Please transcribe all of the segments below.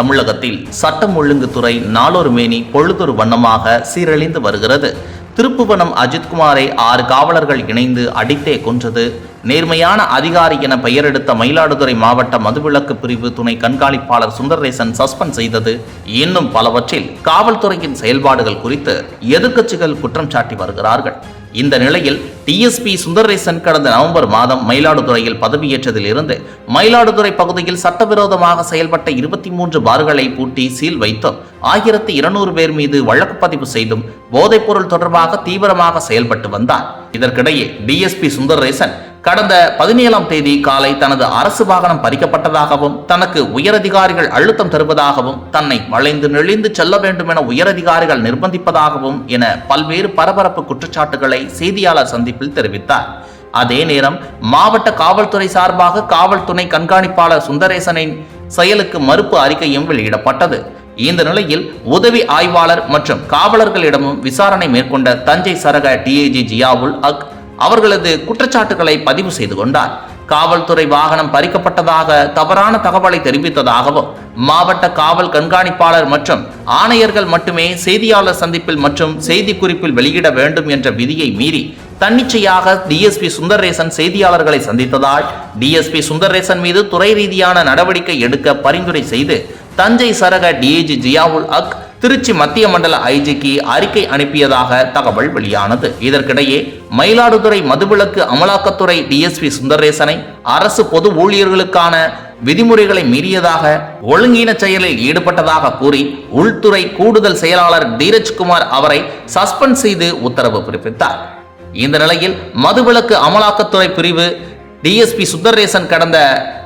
தமிழகத்தில் சட்டம் ஒழுங்குத்துறை நாளொரு மேனி பொழுதொரு வண்ணமாக சீரழிந்து வருகிறது. திருப்புவனம் அஜித்குமாரை ஆறு காவலர்கள் இணைந்து அடித்தே கொன்றது. நேர்மையான அதிகாரி என பெயரெடுத்த மயிலாடுதுறை மாவட்ட மதுவிலக்கு பிரிவு துணை கண்காணிப்பாளர் சுந்தரேசன் சஸ்பெண்ட் செய்தது. இன்னும் பலவற்றில் காவல்துறையின் செயல்பாடுகள் குறித்து எதிர்க்கட்சிகள் குற்றம் சாட்டி வருகிறார்கள். இந்த நிலையில் டிஎஸ்பி சுந்தரேசன் கடந்த நவம்பர் மாதம் மயிலாடுதுறையில் பதவியேற்றதில் இருந்து மயிலாடுதுறை பகுதியில் சட்டவிரோதமாக செயல்பட்ட இருபத்தி மூன்று பார்களை பூட்டி சீல் வைத்தும் ஆயிரத்தி இருநூறு பேர் மீது வழக்கு பதிவு செய்தும் போதைப்பொருள் தொடர்பாக தீவிரமாக செயல்பட்டு வந்தார். இதற்கிடையே டிஎஸ்பி சுந்தரேசன் கடந்த பதினேழாம் தேதி காலை தனது அரசு வாகனம் பறிக்கப்பட்டதாகவும் தனக்கு உயரதிகாரிகள் அழுத்தம் தருவதாகவும் தன்னை வளைந்து நெளிந்து செல்ல வேண்டும் என உயரதிகாரிகள் நிர்பந்திப்பதாகவும் என பல்வேறு பரபரப்பு குற்றச்சாட்டுகளை செய்தியாளர் சந்திப்பில் தெரிவித்தார். அதே நேரம் மாவட்ட காவல்துறை சார்பாக காவல் துணை கண்காணிப்பாளர் சுந்தரேசனின் செயலுக்கு மறுப்பு அறிக்கையும் வெளியிடப்பட்டது. இந்த நிலையில் உதவி ஆய்வாளர் மற்றும் காவலர்களிடமும் விசாரணை மேற்கொண்ட தஞ்சை சரக டிஏஜி ஜியாவுல் அக் அவர்களது குற்றச்சாட்டுகளை பதிவு செய்து கொண்டார். காவல்துறை வாகனம் பறிக்கப்பட்டதாக தவறான தகவலை தெரிவித்ததாகவும் மாவட்ட காவல் கண்காணிப்பாளர் மற்றும் ஆணையர்கள் மட்டுமே செய்தியாளர் சந்திப்பில் மற்றும் செய்தி குறிப்பில் வெளியிட வேண்டும் என்ற விதியை மீறி தன்னிச்சையாக டிஎஸ்பி சுந்தரேசன் செய்தியாளர்களை சந்தித்ததால் டிஎஸ்பி சுந்தரேசன் மீது துறை ரீதியான நடவடிக்கை எடுக்க பரிந்துரை செய்து தஞ்சை சரக டிஏஜி ஜியாவுல் அக் திருச்சி மத்திய மண்டல ஐஜிக்கு அறிக்கை அனுப்பியதாக தகவல் வெளியானது. இதற்கிடையே மயிலாடுதுறை மதுவிலக்கு அமலாக்கத்துறை டிஎஸ்பி சுந்தரேசனை அரசு பொது ஊழியர்களுக்கான விதிமுறைகளை மீறியதாக ஒழுங்கீன செயலில் ஈடுபட்டதாக கூறி உள்துறை கூடுதல் செயலாளர் தீரஜ்குமார் அவரை சஸ்பெண்ட் செய்து உத்தரவு பிறப்பித்தார். இந்த நிலையில் மதுவிலக்கு அமலாக்கத்துறை பிரிவு டிஎஸ்பி சுந்தரேசன் கடந்த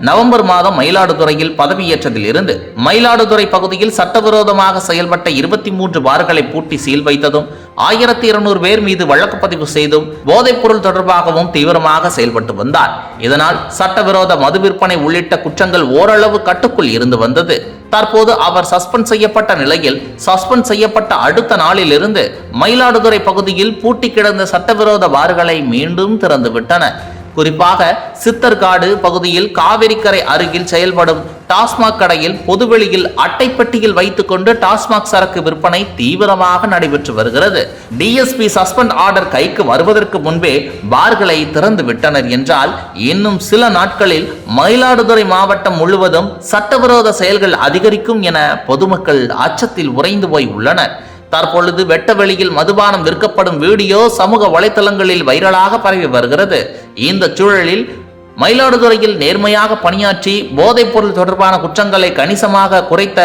நவம்பர் மாதம் மயிலாடுதுறையில் பதவியேற்றதில் இருந்து மயிலாடுதுறை பகுதியில் சட்டவிரோதமாக செயல்பட்ட இருபத்தி மூன்று பார்களை பூட்டி சீல் வைத்ததும் ஆயிரத்தி இருநூறு பேர் மீது வழக்கு பதிவு செய்தும் போதைப்பொருள் தொடர்பாகவும் தீவிரமாக செயல்பட்டு வந்தார். இதனால் சட்டவிரோத மது விற்பனை உள்ளிட்ட குற்றங்கள் ஓரளவு கட்டுக்குள் இருந்து வந்தது. தற்போது அவர் சஸ்பெண்ட் செய்யப்பட்ட நிலையில் சஸ்பெண்ட் செய்யப்பட்ட அடுத்த நாளிலிருந்து மயிலாடுதுறை பகுதியில் பூட்டி கிடந்த சட்டவிரோத பார்களை மீண்டும் திறந்துவிட்டன. குறிப்பாக சித்தர்காடு பகுதியில் காவிரிக்கரை அருகில் செயல்படும் டாஸ்மாக் கடையில் பொதுவெளியில் அட்டைப்பட்டியில் வைத்துக்கொண்டு டாஸ்மாக் சரக்கு விற்பனை தீவிரமாக நடைபெற்று வருகிறது. டிஎஸ்பி சஸ்பெண்ட் ஆர்டர் கைக்கு வருவதற்கு முன்பே பார்களை திறந்து விட்டனர் என்றால் இன்னும் சில நாட்களில் மயிலாடுதுறை மாவட்டம் முழுவதும் சட்டவிரோத செயல்கள் அதிகரிக்கும் என பொதுமக்கள் அச்சத்தில் உறைந்து போய் உள்ளனர். தற்பொழுது வெட்ட வெளியில் மதுபானம் விற்கப்படும் வீடியோ சமூக வலைத்தளங்களில் வைரலாக பரவி வருகிறது. இந்த சூழலில் மயிலாடுதுறையில் நேர்மையாக பணியாற்றி போதைப்பொருள் தொடர்பான குற்றங்களை கணிசமாக குறைத்த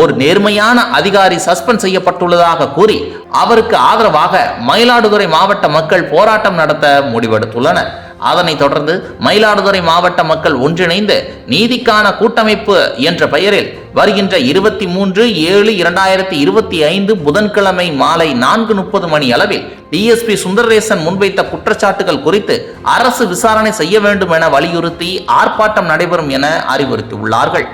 ஒரு நேர்மையான அதிகாரி சஸ்பெண்ட் செய்யப்பட்டுள்ளதாக கூறி அவருக்கு ஆதரவாக மயிலாடுதுறை மாவட்ட மக்கள் போராட்டம் நடத்த முடிவெடுத்துள்ளனர். அதனைத் தொடர்ந்து மயிலாடுதுறை மாவட்ட மக்கள் ஒன்றிணைந்து நீதிக்கான கூட்டமைப்பு என்ற பெயரில் வருகின்ற இருபத்தி மூன்று ஏழு இரண்டாயிரத்தி இருபத்தி ஐந்து புதன்கிழமை மாலை நான்கு முப்பது மணி அளவில் டிஎஸ்பி சுந்தரேசன் முன்வைத்த குற்றச்சாட்டுகள் குறித்து அரசு விசாரணை செய்ய வேண்டும் என வலியுறுத்தி ஆர்ப்பாட்டம் நடைபெறும் என அறிவுறுத்தியுள்ளார்கள்.